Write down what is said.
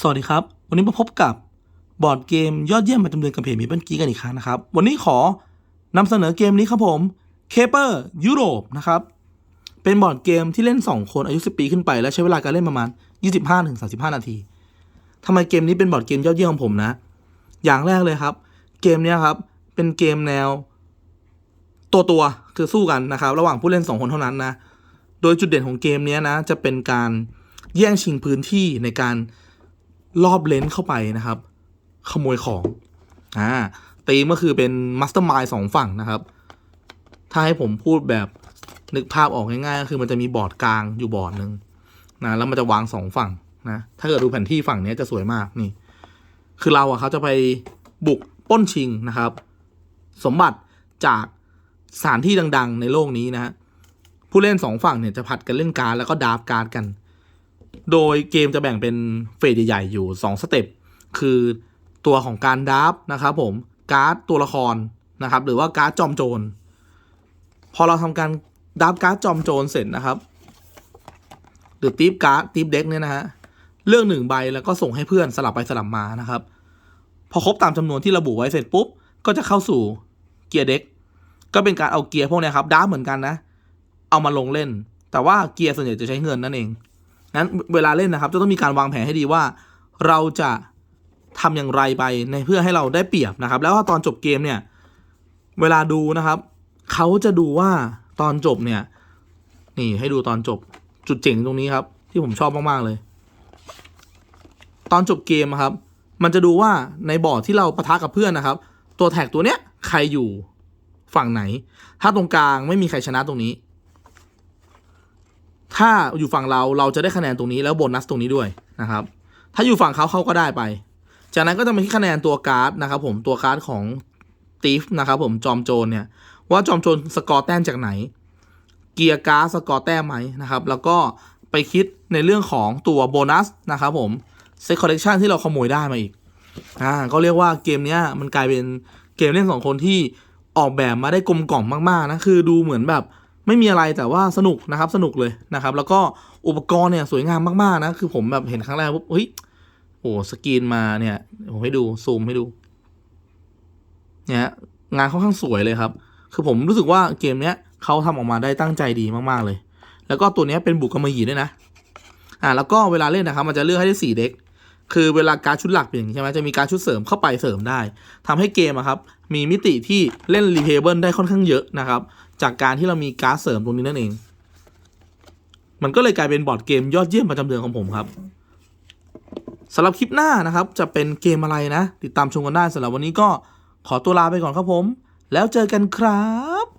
สวัสดีครับ วันนี้มาพบกับบอร์ดเกมยอดเยี่ยมประจำเดือนกับเพจมีเปิลกี้กันอีกครั้งนะครับ วันนี้ขอนำเสนอเกมนี้ครับผมเคเปอร์ยุโรปนะครับ เป็นบอร์ดเกมที่เล่น 2 คนอายุ 10 ปีขึ้นไป และใช้เวลาการเล่นประมาณ 25-35 นาทีทำไมเกมนี้เป็นบอร์ดเกมยอดเยี่ยมของผมนะ อย่างแรกเลยครับ เกมนี้ครับ เป็นเกมแนว ตัวตัวคือสู้กันนะครับ ระหว่างผู้เล่น 2 คนเท่านั้นนะ โดยจุดเด่นของเกมนี้นะ จะเป็นการแย่งชิงพื้นที่ในการ รอบเลนเข้าไปนะครับ ขโมยของอ่าตีมก็คือเป็นมัสเตอร์มายสองฝั่งนะครับ ถ้าให้ผมพูดแบบนึกภาพออกง่ายๆก็คือมันจะมีบอร์ดกลางอยู่บอร์ดหนึ่งนะแล้วมันจะวางสองฝั่งนะถ้าเกิดดูแผนที่ฝั่งนี้จะสวยมากนี่ คือเราอะเขาจะไปบุกป้นชิงนะครับ สมบัติจากสถานที่ดัง ๆ ในโลกนี้นะฮะผู้เล่นสองฝั่งเนี่ยจะผัดกันเล่นการ์ดแล้วก็ดาฟการ์ดกัน โดยเกมจะแบ่งเป็นเฟสใหญ่ๆอยู่ 2 สเต็ป คือตัวของการดราฟนะครับผม การ์ดตัวละครนะครับ หรือว่าการ์ดจอมโจร พอเราทำการดราฟการ์ดจอมโจรเสร็จนะครับ หรือตีฟการ์ดตีฟเด็กเนี่ยนะฮะ เลือกหนึ่งใบแล้วก็ส่งให้เพื่อนสลับไปสลับมานะครับ พอครบตามจำนวนที่ระบุไว้เสร็จปุ๊บ ก็จะเข้าสู่เกียร์เด็ก ก็เป็นการเอาเกียร์พวกนี้ครับดราฟเหมือนกันนะ เอามาลงเล่น แต่ว่าเกียร์ส่วนใหญ่จะใช้เงินนั่นเอง นั้นเวลาเล่นนะครับ จะต้องมีการวางแผนให้ดีว่า เราจะทำอย่างไรไปในเพื่อให้เราได้เปรียบนะครับ แล้วตอนจบเกมเนี่ย เวลาดูนะครับเขาจะดูว่าตอนจบเนี่ย นี่ให้ดูตอนจบจุดเจ๋งตรงนี้ครับ ที่ผมชอบมาก ๆ เลย ตอนจบเกมครับ มันจะดูว่าในบอร์ดที่เราปะทะกับเพื่อนนะครับ ตัวแท็กตัวเนี้ยใครอยู่ฝั่งไหน ถ้าตรงกลางไม่มีใครชนะตรงนี้ ถ้าอยู่ฝั่งเราเราจะได้คะแนนตรงนี้แล้วโบนัสตรงนี้ด้วยนะครับ ถ้าอยู่ฝั่งเขาเขาก็ได้ไป จากนั้นก็จะมาที่คะแนนตัวการ์ดนะครับผมตัวการ์ดของตีฟนะครับผมจอมโจรเนี่ยว่าจอมโจรสกอร์แต้มจากไหน เกียร์การ์ดสกอร์แต้มไหมนะครับ แล้วก็ไปคิดในเรื่องของตัวโบนัสนะครับผมเซ็ตคอลเลกชันที่เราขโมยได้มาอีกอ่าก็เรียกว่าเกมเนี้ยมันกลายเป็นเกมเล่นสองคนที่ออกแบบมาได้กลมกล่อมมากๆนะคือดูเหมือนแบบ ไม่มีอะไรแต่ว่าสนุกนะครับสนุกเลยนะครับ แล้วก็อุปกรณ์เนี่ยสวยงามมากๆนะคือผมแบบเห็นครั้งแรกปุ๊บเฮ้ยโอ้สกรีนมาเนี่ยผมให้ดูซูมให้ดูเนี่ยงานค่อนข้างสวยเลยครับ คือผมรู้สึกว่าเกมเนี้ยเขาทำออกมาได้ตั้งใจดีมากๆเลย แล้วก็ตัวเนี้ยเป็นบุกกำมะหยี่ด้วยนะอ่าแล้วก็เวลาเล่นนะครับ มันจะเลือกให้ได้สี่เด็ก คือเวลาการดชุดหลักเป็นอย่างนี้ใช่ไหมจะมีการดชุดเสริมเข้าไปเสริมได้ทำให้เกมอะครับมีมิติที่เล่นรีเพเบิลได้ค่อนข้างเยอะนะครับ จากการที่เรามีการ์ดเสริมตรงนี้นั่นเอง มันก็เลยกลายเป็นบอร์ดเกมยอดเยี่ยมประจำเดือนของผมครับสำหรับคลิปหน้านะครับ จะเป็นเกมอะไรนะ ติดตามชมกันได้สำหรับวันนี้ก็ขอตัวลาไปก่อนครับผม แล้วเจอกันครับ